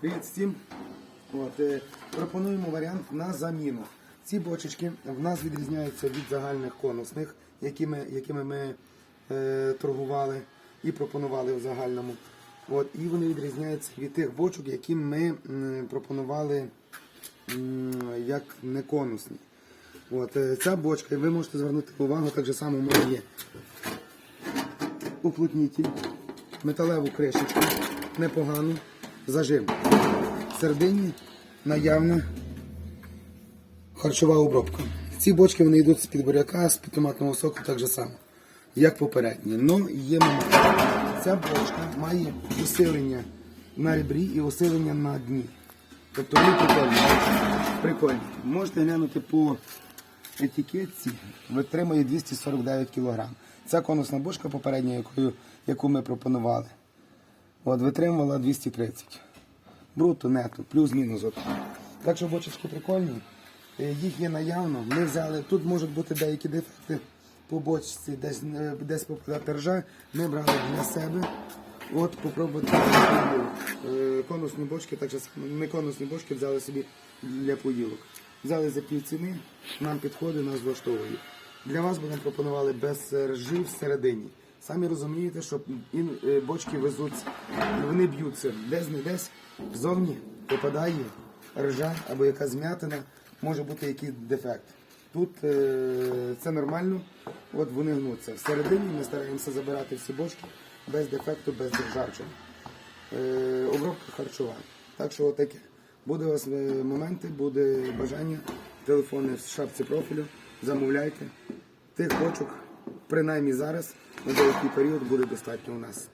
Привіт всім. От, е, пропонуємо варіант на заміну. Ці бочечки в нас відрізняються від загальних конусних, якими, якими ми е, торгували і пропонували в загальному. От, і вони відрізняються від тих бочок, які ми пропонували як неконусні. От, е, ця бочка, ви можете звернути увагу, так же само в мене є уплотнітель, металеву кришечку, непогану, зажим. Всередині наявна харчова обробка. Ці бочки вони йдуть з-під буряка, з-під томатного соку, так же само, як попередні. Но є момент. Ця бочка має усилення на ребрі і усилення на дні. Тобто вони прикольні. Прикольні. Можете глянути по етикетці, витримує 249 кг. Ця конусна бочка попередня, яку ми пропонували, от, витримувала 230. Бруто, нето, плюс-мінус. Так що бочечки прикольні. Е, Їх є наявно. Ми взяли, тут можуть бути деякі дефекти по бочці, десь, е, десь попадати ржа. Ми брали для себе. От попробувати е, конусні бочки, так само, не конусні бочки взяли собі для поїлок. Взяли за пів ціни, нам підходить, нас влаштовує. Для вас будемо пропонували без ржи всередині. Самі розумієте, що е, бочки везуться, і вони б'ються десь не десь, ззовні попадає ржа або якась змятина, може бути якийсь дефект. Тут е, це нормально, от вони гнуться. Всередині ми стараємося забирати всі бочки без дефекту, без державчини. Е, обробка харчова. Так що отаке. Буде у вас е, моменти, буде бажання, телефони в шапці профілю, замовляйте. Тих бочок, принаймні зараз, на деякий період буде достатньо у нас.